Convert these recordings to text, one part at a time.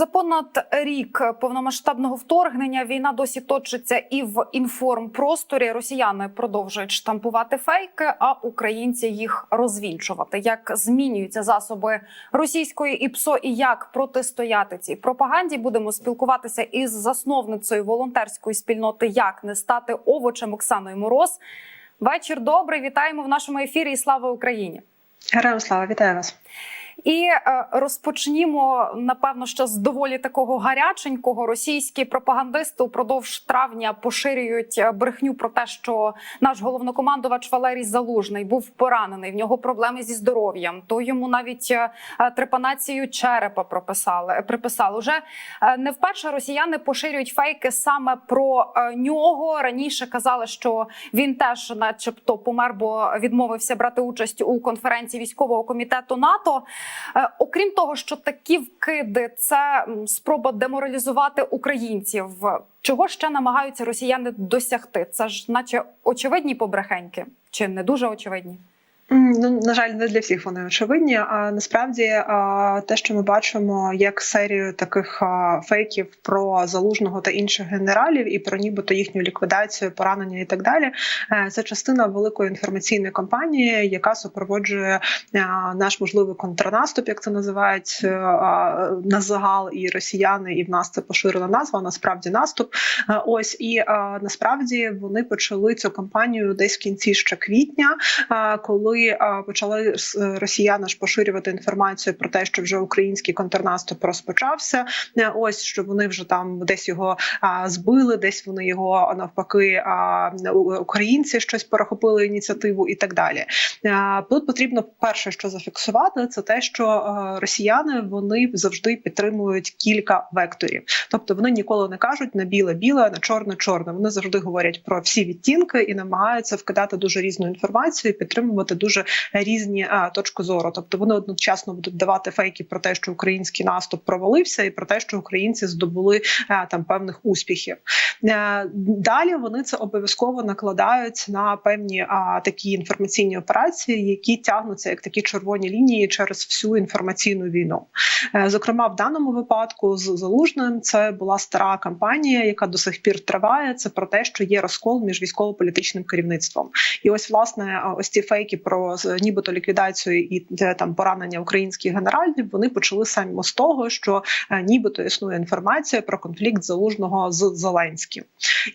За понад рік повномасштабного вторгнення війна досі точиться і в інформпросторі. Росіяни продовжують штампувати фейки, а українці їх розвінчувати. Як змінюються засоби російської ІПСО і як протистояти цій пропаганді? Будемо спілкуватися із засновницею волонтерської спільноти Як не стати овочем Оксаною Мороз. Вечір добрий. Вітаємо в нашому ефірі. І слава Україні! Героям слава, вітаю вас. І е, розпочнімо напевно, що з доволі такого гаряченького російські пропагандисти упродовж травня поширюють е, брехню про те, що наш головнокомандувач Валерій Залужний був поранений. В нього проблеми зі здоров'ям. То йому навіть е, трепанацію черепа прописали. Приписали уже не вперше. Росіяни поширюють фейки саме про нього. Раніше казали, що він теж, начебто, помер, бо відмовився брати участь у конференції військового комітету НАТО. Е, Окрім того, що такі вкиди це спроба деморалізувати українців. Чого ще намагаються росіяни досягти? Це ж, наче очевидні побрехеньки, чи не дуже очевидні? Ну на жаль, не для всіх вони очевидні. А насправді те, що ми бачимо, як серію таких фейків про залужного та інших генералів, і про нібито їхню ліквідацію, поранення і так далі, е, це частина великої інформаційної кампанії, яка супроводжує наш можливий контрнаступ, як це називають е, на загал, і росіяни, і в нас це поширена назва. Насправді наступ. Е, Ось і насправді вони почали цю кампанію десь в кінці ще квітня, а, почали росіяни ж поширювати інформацію про те, що вже український контрнаступ розпочався. Е, Ось що вони вже там десь його збили, десь вони його навпаки, українці щось перехопили ініціативу і так далі. Е, Тут потрібно перше, що зафіксувати, це те, що е, росіяни вони завжди підтримують кілька векторів. Тобто вони ніколи не кажуть на біле біле, на чорне чорне. Вони завжди говорять про всі відтінки і намагаються вкидати дуже різну інформацію, і підтримувати дуже різні а, точки зору. Тобто вони одночасно будуть давати фейки про те, що український наступ провалився, і про те, що українці здобули а, там певних успіхів. Е, Далі вони це обов'язково накладають на певні а, такі інформаційні операції, які тягнуться як такі червоні лінії через всю інформаційну війну. Е, Зокрема, в даному випадку з залужним це була стара кампанія, яка до сих пір триває. Це про те, що є розкол між військово-політичним керівництвом. І ось власне ось ці фейки про нібито ліквідацію і там поранення українських генералів. Вони почали саме з того, що е, нібито існує інформація про конфлікт залужного з Зеленським,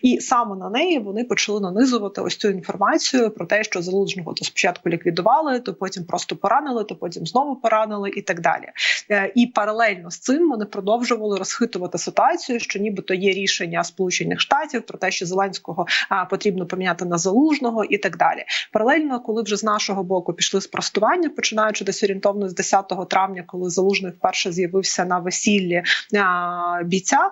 і саме на неї вони почали нанизувати ось цю інформацію про те, що залужного то спочатку ліквідували, то потім просто поранили, то потім знову поранили, і так далі. Е, І паралельно з цим вони продовжували розхитувати ситуацію, що нібито є рішення Сполучених Штатів про те, що Зеленського потрібно поміняти на залужного, і так далі. Паралельно, коли вже з нашого боку пішли спростування, починаючи десь орієнтовно з 10 травня, коли залужний вперше з'явився на весіллі бійця.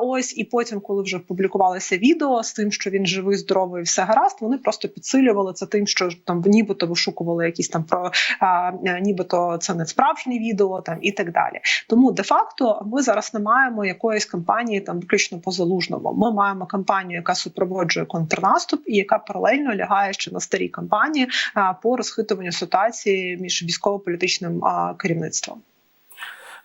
Ось і потім, коли вже публікувалося відео з тим, що він живий, здоровий, все гаразд, вони просто підсилювали це тим, що там нібито вишукували якісь там про а, нібито це не справжнє відео, там і так далі. Тому де-факто ми зараз не маємо якоїсь кампанії там виключно по залужному. Ми маємо кампанію, яка супроводжує контрнаступ, і яка паралельно лягає ще на старій кампанії а, по розхитуванню ситуації між військово-політичним керівництвом.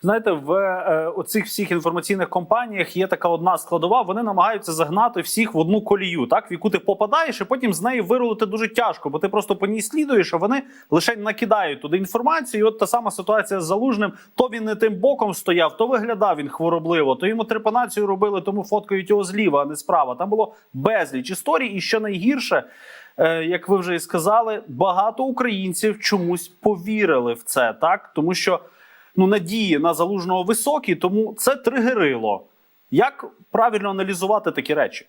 Знаєте, в е, оцих всіх інформаційних компаніях є така одна складова. Вони намагаються загнати всіх в одну колію, так в яку ти попадаєш, і потім з неї вирулити дуже тяжко, бо ти просто по ній слідуєш, а вони лише накидають туди інформацію. І от та сама ситуація з залужним. То він не тим боком стояв, то виглядав він хворобливо, то йому трепанацію робили, тому фоткають його зліва, а не справа. Там було безліч історій, і що найгірше. Е, Як ви вже і сказали, багато українців чомусь повірили в це, так тому що ну надії на залужного високі, тому це тригерило. Як правильно аналізувати такі речі?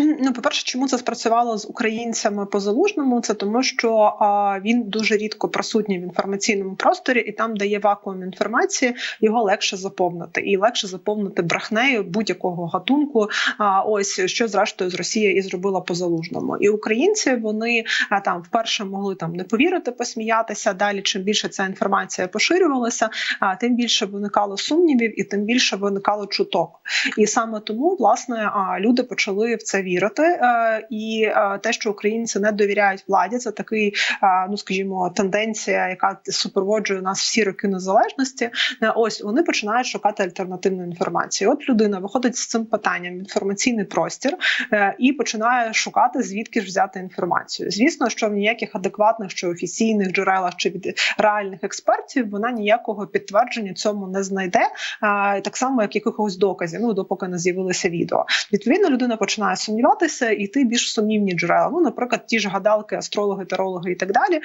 Ну, по-перше, чому це спрацювало з українцями по залужному? Це тому, що а, він дуже рідко присутній в інформаційному просторі, і там, де є вакуум інформації, його легше заповнити, і легше заповнити брехнею будь-якого гатунку. А ось що зрештою з Росії і зробила по залужному. І українці вони а, там вперше могли там не повірити, посміятися. Далі, чим більше ця інформація поширювалася, а тим більше виникало сумнівів, і тим більше виникало чуток. І саме тому власне а, люди почали почали в це вірити. Е, І е, те, що українці не довіряють владі, це такий, е, ну скажімо, тенденція, яка супроводжує нас всі роки незалежності. Ось вони починають шукати альтернативну інформацію. От людина виходить з цим питанням в інформаційний простір і починає шукати звідки ж взяти інформацію. Звісно, що в ніяких адекватних чи офіційних джерелах чи від реальних експертів вона ніякого підтвердження цьому не знайде, так само як якихось доказів. Ну допоки не з'явилося відео. Відповідно, людина починає сумніватися і йти більш сумнівні джерела. Ну, наприклад, ті ж гадалки, астрологи, тарологи і так далі.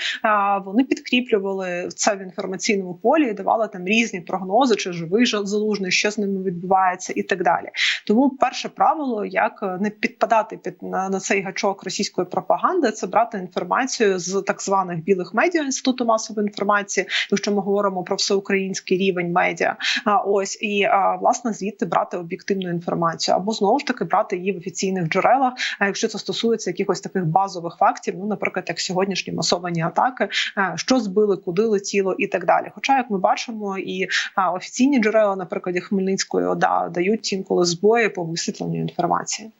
Вони підкріплювали це в інформаційному полі і давали там різні прогнози, чи живий залужний, що з ними відбувається, і так далі. Тому перше правило, як не підпадати під на, на цей гачок російської пропаганди, це брати інформацію з так званих білих медіа інституту масової інформації, якщо ми говоримо про всеукраїнський рівень медіа. А ось і власне звідти брати об'єктивну інформацію, або знову ж таки брати її в офіційних джерелах. А якщо це стосується якихось таких базових фактів, ну наприклад, як сьогоднішні масовані атаки, що збили, куди летіло і так далі. Хоча, як ми бачимо, і офіційні джерела, наприклад, Хмельницької ОДА, дають інколи збої по висвітленню інформації.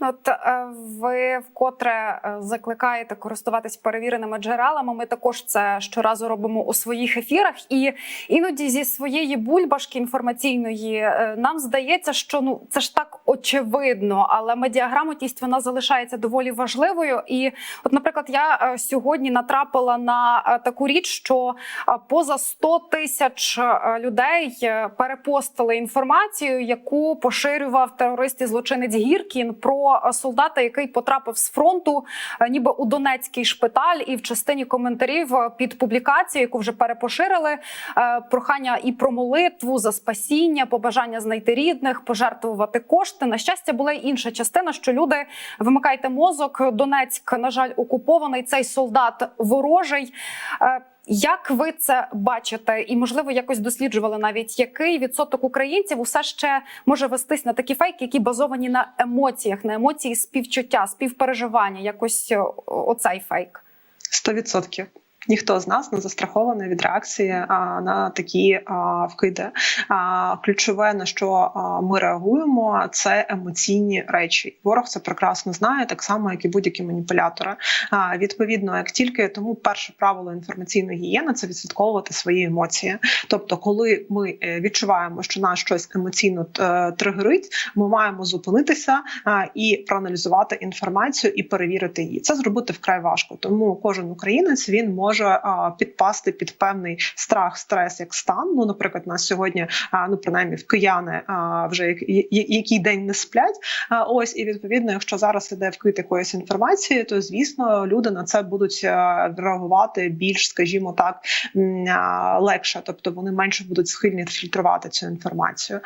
Ну, От е, ви вкотре е, закликаєте користуватись перевіреними джерелами. Ми також це щоразу робимо у своїх ефірах, і іноді зі своєї бульбашки інформаційної е, нам здається, що ну це ж так очевидно, але медіаграмотність вона залишається доволі важливою. І, от, наприклад, я сьогодні натрапила на таку річ, що поза 100 тисяч людей перепостили інформацію, яку поширював терорист і злочинець Гіркін про е, солдата, який потрапив з фронту, е, ніби у Донецький шпиталь, і в частині коментарів е, під публікацією, яку вже перепоширили, прохання і про молитву за спасіння, побажання знайти рідних, пожертвувати кошти. На щастя, була й інша частина, що люди вимикайте мозок. Донецьк, на жаль, окупований. Цей солдат ворожий. Е, Як ви це бачите, і можливо якось досліджували навіть який відсоток українців усе ще може вестись на такі фейки, які базовані на емоціях, на емоції співчуття, співпереживання, якось оцей фейк. Сто відсотків. Ніхто з нас не застрахований від реакції а, на такі а, вкиди. А, ключове на що а, ми реагуємо, це емоційні речі. Ворог це прекрасно знає, так само як і будь-які маніпулятори. А, відповідно, як тільки тому перше правило інформаційної гігієни це відслідковувати свої емоції. Тобто, коли ми е, відчуваємо, що нас щось емоційно е, тригерить, ми маємо зупинитися а, і проаналізувати інформацію і перевірити її. Це зробити вкрай важко, тому кожен українець він може а, підпасти під певний страх, стрес як стан. Ну, наприклад, нас сьогодні, ну принаймні в кияни вже як, який день не сплять. Ось і відповідно, якщо зараз іде вкид якоїсь інформації, то звісно люди на це будуть реагувати більш, скажімо так, легше, тобто вони менше будуть схильні фільтрувати цю інформацію.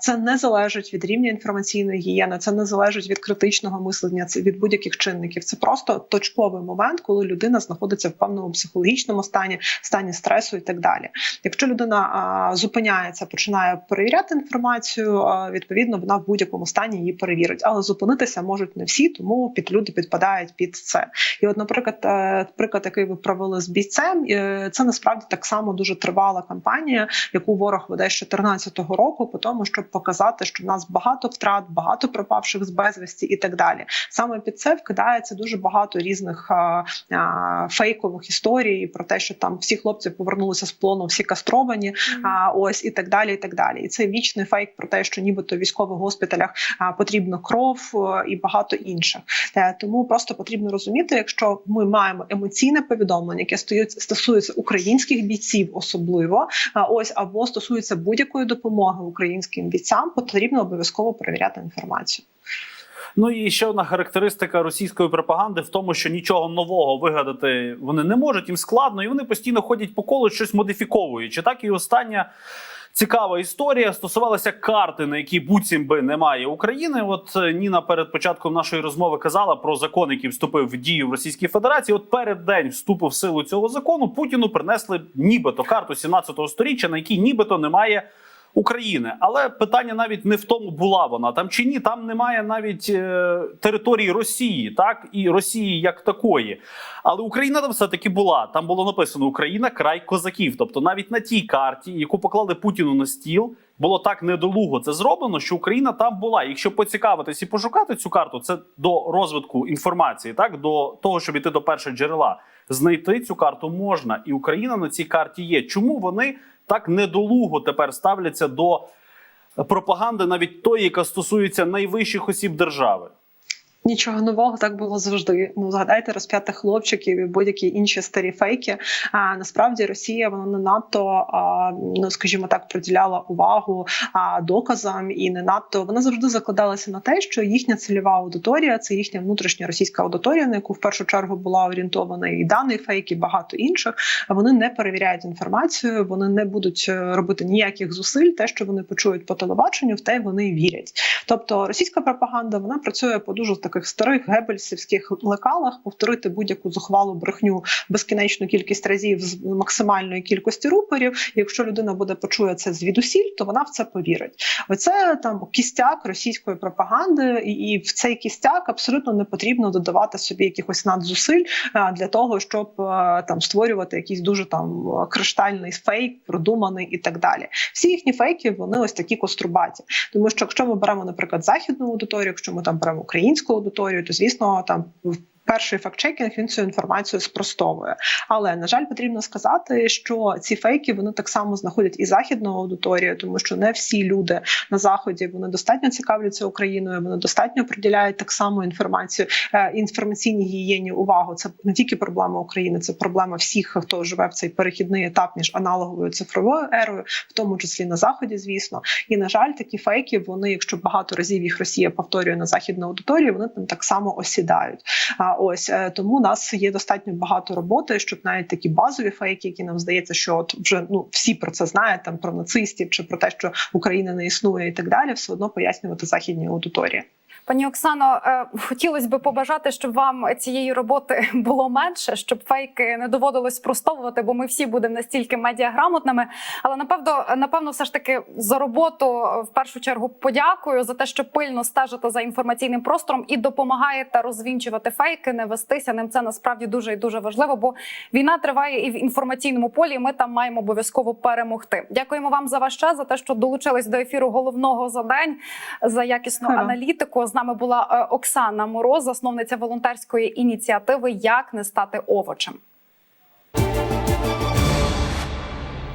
Це не залежить від рівня інформаційної гігієни, це не залежить від критичного мислення, це від будь-яких чинників. Це просто точковий момент, коли людина знаходиться в певному психологічному стані, стані стресу і так далі. Якщо людина зупиняється, починає перевіряти інформацію, відповідно вона в будь-якому стані її перевірить, але зупинитися можуть не всі, тому під люди підпадають під це. І, от, наприклад, е, приклад, який ви провели з бійцем, е, це насправді так само дуже тривала кампанія, яку ворог веде з 2014 року, по тому, щоб показати, що в нас багато втрат, багато пропавших з безвісті і так далі. Саме під це вкидається дуже багато різних фейкових історій про те, що там всі хлопці повернулися з полону, всі кастровані, а ось і так далі. І так далі. І це вічний фейк про те, що нібито в військових госпіталях а, потрібна кров а, і багато інших. Е, Тому просто потрібно розуміти, якщо ми маємо емоційне повідомлення, яке стоїть стосується українських бійців, особливо а ось або стосується будь-якої допомоги українським бійцям, потрібно обов'язково перевіряти інформацію. Ну і ще одна характеристика російської пропаганди в тому, що нічого нового вигадати вони не можуть, їм складно, і вони постійно ходять по колу, щось модифіковуючи. Так і остання. Цікава історія стосувалася карти, на якій буцім би немає України. От е, Ніна перед початком нашої розмови казала про закон, який вступив в дію в Російській Федерації. От перед день вступу в силу цього закону Путіну принесли нібито карту 17-го сторіччя, на якій нібито немає України. Але питання навіть не в тому, була вона там чи ні. Там немає навіть е, території Росії, так і Росії як такої. Але Україна там все таки була. Там було написано Україна край козаків. Тобто, навіть на тій карті, яку поклали Путіну на стіл, було так недолуго це зроблено, що Україна там була. Якщо поцікавитись і пошукати цю карту, це до розвитку інформації, так до того, щоб іти до першого джерела. Знайти цю карту можна, і Україна на цій карті є. Чому вони так недолуго тепер ставляться до пропаганди, навіть тої, яка стосується найвищих осіб держави? Нічого нового так було завжди. Ну згадайте розп'ятих хлопчиків і будь-які інші старі фейки. А насправді Росія вона не надто а, ну скажімо так приділяла увагу а, доказам, і не надто вона завжди закладалася на те, що їхня цільова аудиторія це їхня внутрішня російська аудиторія, на яку в першу чергу була орієнтована і даний фейк, і багато інших. Вони не перевіряють інформацію, вони не будуть е, робити ніяких зусиль. Те, що вони почують по телебаченню, в те вони вірять. Тобто російська пропаганда вона працює по дуже таких старих гебельсівських лекалах, повторити будь-яку зухвалу брехню безкінечну кількість разів з максимальної кількості рупорів. Якщо людина буде почує це звідусіль, то вона в це повірить. Оце там кістяк російської пропаганди, і, в цей кістяк абсолютно не потрібно додавати собі якихось надзусиль для того, щоб там створювати якийсь дуже там криштальний фейк, продуманий і так далі. Всі їхні фейки вони ось такі кострубаті. Тому що якщо ми беремо, наприклад, західну аудиторію, якщо ми там беремо українську аудиторію, то звісно там перший фактчекінг він цю інформацію спростовує. Але на жаль, потрібно сказати, що ці фейки вони так само знаходять і західну аудиторію, тому що не всі люди на заході вони достатньо цікавляться Україною. Вони достатньо приділяють так само інформацію е, інформаційній гігієні увагу. Це не тільки проблема України, це проблема всіх, хто живе в цей перехідний етап між аналоговою цифровою ерою, в тому числі на заході, звісно. І на жаль, такі фейки, вони, якщо багато разів їх Росія повторює на західну аудиторію, вони там так само осідають. Ось е, тому у нас є достатньо багато роботи, щоб навіть такі базові фейки, які нам здається, що от вже ну всі про це знають, там про нацистів чи про те, що Україна не існує, і так далі, все одно пояснювати західній аудиторії. Пані Оксано, е, хотілося б побажати, щоб вам цієї роботи було менше, щоб фейки не доводилось спростовувати, бо ми всі будемо настільки медіаграмотними. Але напевно, напевно, все ж таки за роботу е, в першу чергу подякую за те, що пильно стежите за інформаційним простором і допомагаєте розвінчувати фейки, не вестися ним. Це насправді дуже і дуже важливо, бо війна триває і в інформаційному полі. і Ми там маємо обов'язково перемогти. Дякуємо вам за ваш час, за те, що долучились до ефіру головного за день за якісну Ага. Аналітику. З нами була е, Оксана Мороз, засновниця волонтерської ініціативи Як не стати овочем.